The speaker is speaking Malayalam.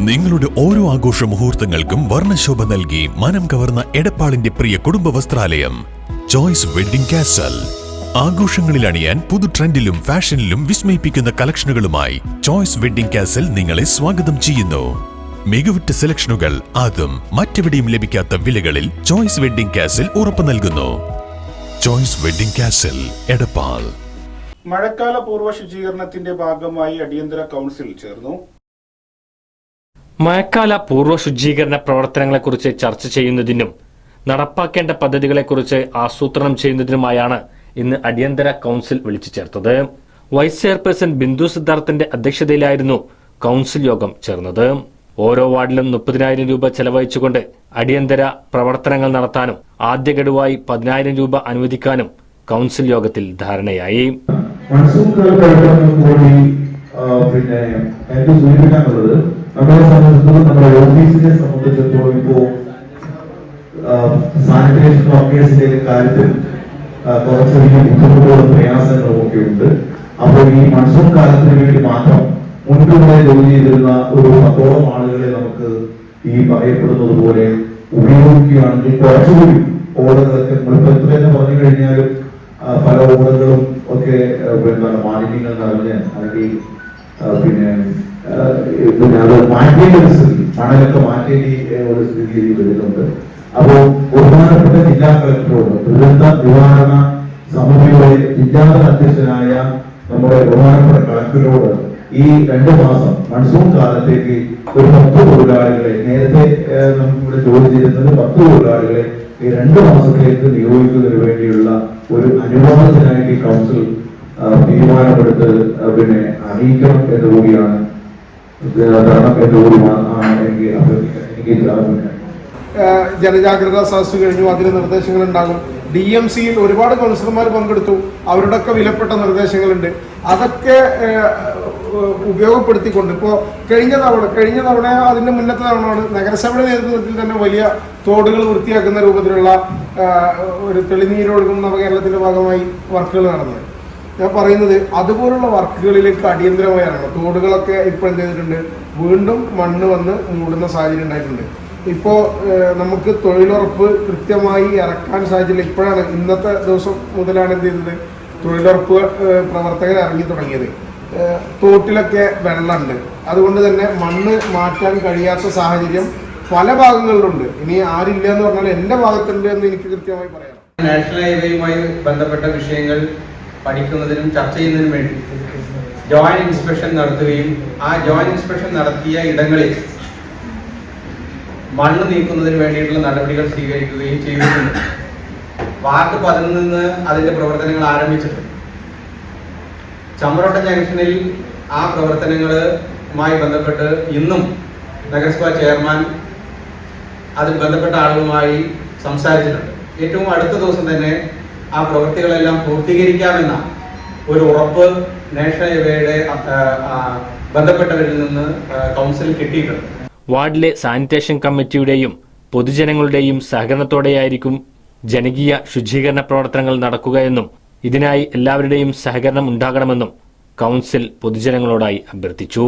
നിങ്ങളുടെ ഓരോ ആഘോഷ മുഹൂർത്തങ്ങൾക്കും വർണശോഭ നൽകി മനം കവർന്ന എടപ്പാളിന്റെ പ്രിയ കുടുംബ വസ്ത്രാലയം. ചോയ്സ് വെഡിംഗ് കാസൽ ആഘോഷങ്ങളിൽ അണിയാൻ പുതു ട്രെൻഡിലും ഫാഷനിലും വിസ്മയിപ്പിക്കുന്ന കളക്ഷനുകളുമായി ചോയ്സ് വെഡിംഗ് കാസൽ നിങ്ങളെ സ്വാഗതം ചെയ്യുന്നു. മികവുറ്റ സെലക്ഷനുകൾ അതും മറ്റെവിടെയും ലഭിക്കാത്ത വിലകളിൽ ചോയ്സ് വെഡിംഗ് കാസൽ ഉറപ്പു നൽകുന്നു. Choice wedding castle Edappal. മഴക്കാല പൂർവ ശുചീകരണത്തിന്റെ ഭാഗമായി അടിയന്തര കൗൺസിൽ ചേർന്നു. മഴക്കാല പൂർവ ശുചീകരണ പ്രവർത്തനങ്ങളെക്കുറിച്ച് ചർച്ച ചെയ്യുന്നതിനും നടപ്പാക്കേണ്ട പദ്ധതികളെക്കുറിച്ച് ആസൂത്രണം ചെയ്യുന്നതിനുമായാണ് ഇന്ന് അടിയന്തര കൌൺസിൽ വിളിച്ചു ചേർത്തത്. വൈസ് ചെയർപേഴ്സൺ ബിന്ദു സിദ്ധാർത്ഥന്റെ അധ്യക്ഷതയിലായിരുന്നു കൌൺസിൽ യോഗം ചേർന്നത്. ഓരോ വാർഡിലും മുപ്പതിനായിരം രൂപ ചെലവഴിച്ചുകൊണ്ട് അടിയന്തര പ്രവർത്തനങ്ങൾ നടത്താനും ആദ്യ ഗഡുവായി പതിനായിരം രൂപ അനുവദിക്കാനും കൌൺസിൽ യോഗത്തിൽ ധാരണയായി. പിന്നെ സൂചിപ്പിക്കാനുള്ളത്? നമ്മളെ സംബന്ധിച്ചിടത്തോളം നമ്മുടെ ഓഫീസിനെ സംബന്ധിച്ചിടത്തോളം ഇപ്പോ സാനിറ്റേഷൻ വർക്കേഴ്സിന്റെ കാര്യത്തിൽ കുറച്ചധികം ബുദ്ധിമുട്ടുകളും പ്രയാസങ്ങളും ഒക്കെ ഉണ്ട്. അപ്പോൾ ഈ മൺസൂൺ കാലത്തിന് വേണ്ടി മാത്രം മുൻകൂടെ ജോലി ചെയ്തിരുന്ന ഒരു പത്തോളം ആളുകളെ നമുക്ക് ഈ പറയപ്പെടുന്നത് പോലെ ഉപയോഗിക്കുകയാണെങ്കിൽ കുറച്ചുകൂടി ഓടകളൊക്കെ നമ്മളിപ്പോ എത്ര തന്നെ പറഞ്ഞു കഴിഞ്ഞാലും പല ഓടകളും ഒക്കെ എന്താണ് മാലിന്യങ്ങൾ നിറഞ്ഞ് അല്ലെങ്കിൽ പിന്നെ പിന്നെ അത് മാറ്റേണ്ട ഒരു സ്ഥിതി. മണലൊക്കെ മാറ്റേണ്ടി ഒരു സ്ഥിതി വരുന്നുണ്ട്. അപ്പോൾ ബഹുമാനപ്പെട്ട ജില്ലാ കളക്ടറോട് ദുരന്ത നിവാരണ സമിതിയുടെ ജില്ലാതല അധ്യക്ഷനായ നമ്മുടെ ബഹുമാനപ്പെട്ട കളക്ടറോട് ഈ രണ്ട് മാസം മൺസൂൺ കാലത്തേക്ക് ഒരു പത്ത് തൊഴിലാളികളെ നേരത്തെ നമുക്കിവിടെ ജോലി ചെയ്തിരുന്നത് പത്ത് തൊഴിലാളികളെ ഈ രണ്ട് മാസത്തേക്ക് നിയോഗിക്കുന്നതിന് വേണ്ടിയുള്ള ഒരു അനുവാദത്തിനായിട്ട് ഈ കൗൺസിൽ തീരുമാനമെടുത്ത് പിന്നെ അറിയിക്കണം എന്ന് കൂടിയാണ് തരണം എന്ന് കൂടി എനിക്ക് എനിക്ക് ജനജാഗ്രതാ സദസ് കഴിഞ്ഞു അതിന് നിർദ്ദേശങ്ങൾ ഉണ്ടാകും ഡി എം സിയിൽ ഒരുപാട് കൗൺസിലർമാർ പങ്കെടുത്തു അവരുടെയൊക്കെ വിലപ്പെട്ട നിർദ്ദേശങ്ങളുണ്ട്. അതൊക്കെ ഉപയോഗപ്പെടുത്തിക്കൊണ്ട് ഇപ്പോൾ കഴിഞ്ഞ തവണ കഴിഞ്ഞ തവണ അതിന്റെ മുന്നത്തെ തവണയാണ് നഗരസഭയുടെ നേതൃത്വത്തിൽ തന്നെ വലിയ തോടുകൾ വൃത്തിയാക്കുന്ന രൂപത്തിലുള്ള ഒരു തെളിനീരൊഴുകും നവകേരളത്തിന്റെ ഭാഗമായി വർക്കുകൾ നടന്നത്. ഞാൻ പറയുന്നത് അതുപോലുള്ള വർക്കുകളിലേക്ക് അടിയന്തരമായാണ്. തോടുകളൊക്കെ ഇപ്പോൾ എന്ത് ചെയ്തിട്ടുണ്ട്. വീണ്ടും മണ്ണ് വന്ന് മൂടുന്ന സാഹചര്യം ഉണ്ടായിട്ടുണ്ട്. ഇപ്പോൾ നമുക്ക് തൊഴിലുറപ്പ് കൃത്യമായി ഇറക്കാൻ സാഹചര്യം ഇപ്പോഴാണ്. ഇന്നത്തെ ദിവസം മുതലാണ് എന്ത് ചെയ്തത്? തൊഴിലുറപ്പ് പ്രവർത്തകർ ഇറങ്ങി തുടങ്ങിയത്. തോട്ടിലൊക്കെ വെള്ളമുണ്ട്. അതുകൊണ്ട് തന്നെ മണ്ണ് മാറ്റാൻ കഴിയാത്ത സാഹചര്യം പല ഭാഗങ്ങളിലുണ്ട്. ഇനി ആരില്ല എന്ന് പറഞ്ഞാൽ എന്റെ ഭാഗത്തുണ്ട് എന്ന് എനിക്ക് കൃത്യമായി പറയാം. നാഷണൽ ഹൈവേയുമായി ബന്ധപ്പെട്ട വിഷയങ്ങൾ പഠിക്കുന്നതിനും ചർച്ച ചെയ്യുന്നതിനും വേണ്ടി. ജോയിന്റ് ഇൻസ്പെക്ഷൻ നടത്തുകയും ആ ജോയിന്റ് ഇൻസ്പെക്ഷൻ നടത്തിയ ഇടങ്ങളിൽ മണ്ണ് നീക്കുന്നതിന് വേണ്ടിയിട്ടുള്ള നടപടികൾ സ്വീകരിക്കുകയും ചെയ്തിട്ടുണ്ട്. വാർഡ് പതിനൊന്നിൽ നിന്ന് അതിന്റെ പ്രവർത്തനങ്ങൾ ആരംഭിച്ചിട്ടുണ്ട്. ചമ്രോട്ട ജംഗ്ഷനിൽ ആ പ്രവർത്തനങ്ങളുമായി ബന്ധപ്പെട്ട് ഇന്നും നഗരസഭാ ചെയർമാൻ അതിൽ ബന്ധപ്പെട്ട ആളുകളുമായി സംസാരിച്ചിട്ടുണ്ട്. ഏറ്റവും അടുത്ത ദിവസം തന്നെ ആ പ്രവൃത്തികളെല്ലാം പൂർത്തീകരിക്കാമെന്ന ഒരു ഉറപ്പ് നേഷണൽ ആ, ബന്ധപ്പെട്ടവരിൽ നിന്ന് കൗൺസിൽ കിട്ടിയിട്ടുണ്ട്. വാർഡിലെ സാനിറ്റേഷൻ കമ്മിറ്റിയുടെയും പൊതുജനങ്ങളുടെയും സഹകരണത്തോടെയായിരിക്കും ജനകീയ ശുചീകരണ പ്രവർത്തനങ്ങൾ നടക്കുകയെന്നും ഇതിനായി എല്ലാവരുടെയും സഹകരണം ഉണ്ടാകണമെന്നും കൗൺസിൽ പൊതുജനങ്ങളോടായി അഭ്യർത്ഥിച്ചു.